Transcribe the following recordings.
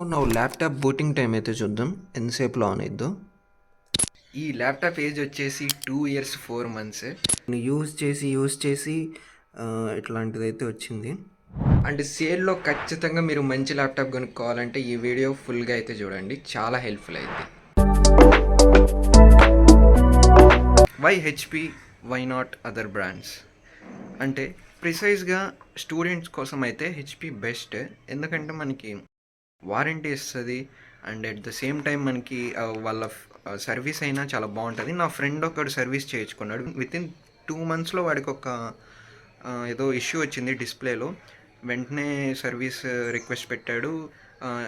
నా laptop booting time అయితే చూద్దాం. ఎంతసేపులో ఆన్ అయిద్దో? ఈ ల్యాప్టాప్ ఏజ్ వచ్చేసి టూ ఇయర్స్ ఫోర్ మంత్స్ నేను యూజ్ చేసి యూజ్ చేసి ఇట్లాంటిదైతే ఇట్లాంటిది అయితే వచ్చింది. అండ్ సేల్లో ఖచ్చితంగా మీరు మంచి ల్యాప్టాప్ కొనుక్కోవాలంటే ఈ వీడియో ఫుల్గా అయితే చూడండి. చాలా హెల్ప్ఫుల్ అయింది why HP why not other brands అంటే ప్రిసైజ్గా స్టూడెంట్స్ కోసం అయితే హెచ్పి బెస్ట్ ఎందుకంటే మనకి వారంటీ ఇస్తుంది. And at the same time మనకి వాళ్ళ సర్వీస్ అయినా చాలా బాగుంటుంది. నా ఫ్రెండ్ ఒకడు సర్వీస్ చేయించుకున్నాడు. విత్ ఇన్ టూ మంత్స్లో వాడికి ఒక ఏదో ఇష్యూ వచ్చింది డిస్ప్లేలో. వెంటనే సర్వీస్ రిక్వెస్ట్ పెట్టాడు.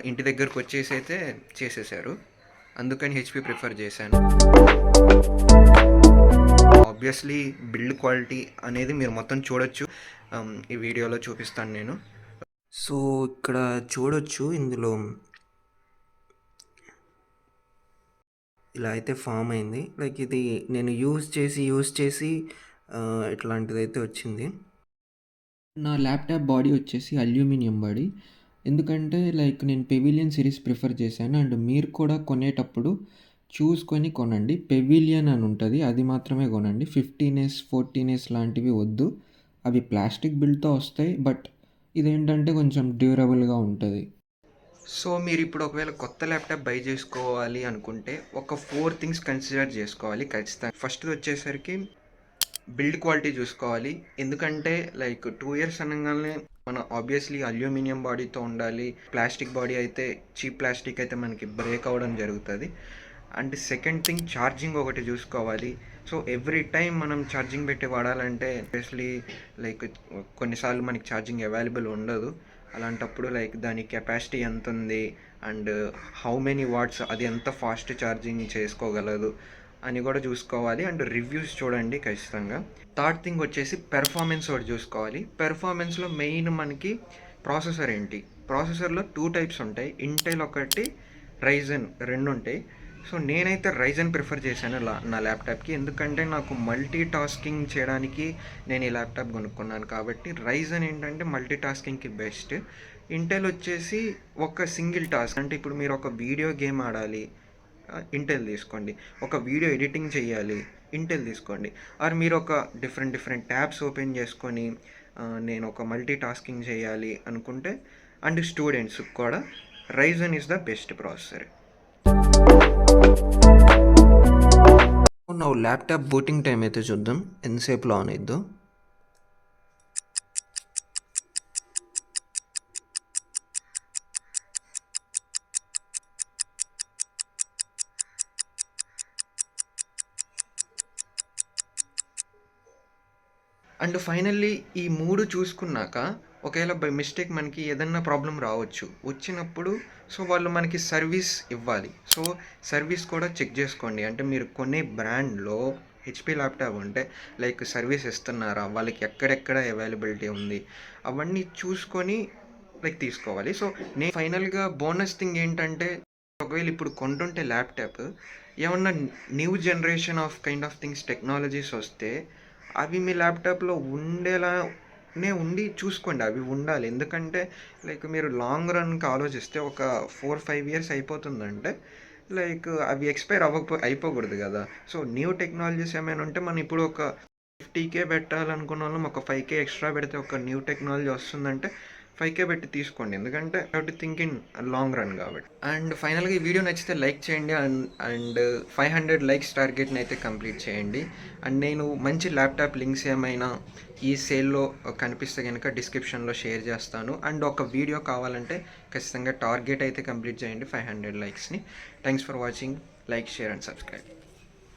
ఇంటి దగ్గరకు వచ్చేసి అయితే చేసేసారు. అందుకని హెచ్పి ప్రిఫర్ చేశాను. ఆబ్వియస్లీ బిల్డ్ క్వాలిటీ అనేది మీరు మొత్తం చూడొచ్చు. ఈ వీడియోలో చూపిస్తాను నేను. సో ఇక్కడ చూడొచ్చు ఇందులో. ఇలా అయితే ఫామ్ అయింది. లైక్ ఇది నేను యూజ్ చేసి యూజ్ చేసి ఇట్లాంటిది అయితే వచ్చింది. నా ల్యాప్టాప్ బాడీ వచ్చేసి అల్యూమినియం బాడీ. ఎందుకంటే లైక్ నేను పెవిలియన్ సిరీస్ ప్రిఫర్ చేశాను. అండ్ మీరు కూడా కొనేటప్పుడు చూసుకొని కొనండి. పెవిలియన్ అని ఉంటుంది అది మాత్రమే కొనండి. ఫిఫ్టీన్ ఎస్ ఫోర్టీన్ ఎస్ లాంటివి వద్దు. అవి ప్లాస్టిక్ బిల్డ్తో వస్తాయి బట్ ఇదేంటంటే కొంచెం డ్యూరబుల్గా ఉంటుంది. సో మీరు ఇప్పుడు ఒకవేళ కొత్త ల్యాప్టాప్ బై చేసుకోవాలి అనుకుంటే ఒక ఫోర్ థింగ్స్ కన్సిడర్ చేసుకోవాలి ఖచ్చితంగా. ఫస్ట్ వచ్చేసరికి బిల్డ్ క్వాలిటీ చూసుకోవాలి. ఎందుకంటే లైక్ టూ ఇయర్స్ అనగానే మన ఆబ్వియస్లీ అల్యూమినియం బాడీతో ఉండాలి. ప్లాస్టిక్ బాడీ అయితే చీప్ ప్లాస్టిక్ అయితే మనకి బ్రేక్ అవ్వడం జరుగుతుంది. అండ్ సెకండ్ థింగ్ ఛార్జింగ్ ఒకటి చూసుకోవాలి. సో ఎవ్రీ టైం మనం ఛార్జింగ్ పెట్టి వాడాలంటే ఎస్పెషలీ లైక్ కొన్నిసార్లు మనకి ఛార్జింగ్ అవైలబుల్ ఉండదు. అలాంటప్పుడు లైక్ దాని కెపాసిటీ ఎంత ఉంది అండ్ హౌ మెనీ వాట్స్ అది ఎంత ఫాస్ట్ ఛార్జింగ్ చేసుకోగలదు అని కూడా చూసుకోవాలి. అండ్ రివ్యూస్ చూడండి ఖచ్చితంగా. థర్డ్ థింగ్ వచ్చేసి పెర్ఫార్మెన్స్ ఒకటి చూసుకోవాలి. పెర్ఫార్మెన్స్లో మెయిన్ మనకి ప్రాసెసర్ ఏంటి? ప్రాసెసర్లో టూ టైప్స్ ఉంటాయి. ఇంటెల్ ఒకటి రైజన్ రెండు ఉంటాయి. సో నేనైతే రైజన్ ప్రిఫర్ చేశాను లా- నా ల్యాప్టాప్కి ఎందుకంటే నాకు మల్టీ టాస్కింగ్ చేయడానికి నేను ఈ ల్యాప్టాప్ కొనుక్కున్నాను కాబట్టి రైజన్ ఏంటంటే మల్టీ టాస్కింగ్కి బెస్ట్ ఇంటెల్ వచ్చేసి ఒక సింగిల్ టాస్క్ అంటే ఇప్పుడు మీరు ఒక వీడియో గేమ్ ఆడాలి ఇంటెల్ తీసుకోండి. ఒక వీడియో ఎడిటింగ్ చేయాలి ఇంటెల్ తీసుకోండి. ఆర్ మీరు ఒక డిఫరెంట్ డిఫరెంట్ ట్యాబ్స్ ఓపెన్ చేసుకొని నేను ఒక మల్టీ టాస్కింగ్ చేయాలి అనుకుంటే అండ్ స్టూడెంట్స్ కూడా Ryzen is the best processor నా ల్యాప్టాప్ బూటింగ్ టైం అయితే చూద్దాం. ఎంతసేపులో ఆన్ అయిద్దో అండ్ ఫైనల్లీ ఈ మూడు చూసుకున్నాక ఒకవేళ బై మిస్టేక్ మనకి ఏదన్నా ప్రాబ్లం రావచ్చు. వచ్చినప్పుడు సో వాళ్ళు మనకి సర్వీస్ ఇవ్వాలి. సో సర్వీస్ కూడా చెక్ చేసుకోండి. అంటే మీరు కొనే బ్రాండ్లో హెచ్పి ల్యాప్టాప్ ఉంటే లైక్ సర్వీస్ ఇస్తున్నారా? వాళ్ళకి ఎక్కడెక్కడ అవైలబిలిటీ ఉంది? అవన్నీ చూసుకొని లైక్ తీసుకోవాలి. సో నేను ఫైనల్గా బోనస్ థింగ్ ఏంటంటే ఒకవేళ ఇప్పుడు కొంటుంటే ల్యాప్టాప్ ఏమన్నా new generation of kind of things technologies వస్తే అవి మీ ల్యాప్టాప్లో ఉండేలా నే ఉండి చూసుకోండి అవి ఉండాలి. ఎందుకంటే లైక్ మీరు లాంగ్ రన్కి ఆలోచిస్తే ఒక ఫోర్ ఫైవ్ ఇయర్స్ అయిపోతుందంటే లైక్ అవి ఎక్స్పైర్ అవ్వకపో అయిపోకూడదు కదా. సో న్యూ టెక్నాలజీస్ ఏమైనా ఉంటే మనం ఇప్పుడు ఒక ఫిఫ్టీకే పెట్టాలనుకున్న వాళ్ళం ఒక ఫైవ్ కే ఎక్స్ట్రా పెడితే ఒక న్యూ టెక్నాలజీ వస్తుందంటే ఫైవ్ కే పెట్టి తీసుకోండి. ఎందుకంటే కాబట్టి థింక్ ఇన్ లాంగ్ రన్ కాబట్టి. అండ్ ఫైనల్గా ఈ వీడియో నచ్చితే లైక్ చేయండి. And and five hundred likes టార్గెట్ని అయితే కంప్లీట్ చేయండి. అండ్ నేను మంచి ల్యాప్టాప్ లింక్స్ ఏమైనా ఈ సేల్లో కనిపిస్తే కనుక డిస్క్రిప్షన్లో షేర్ చేస్తాను. అండ్ ఒక వీడియో కావాలంటే ఖచ్చితంగా టార్గెట్ అయితే కంప్లీట్ చేయండి five hundred లైక్స్ని thanks for watching like share and subscribe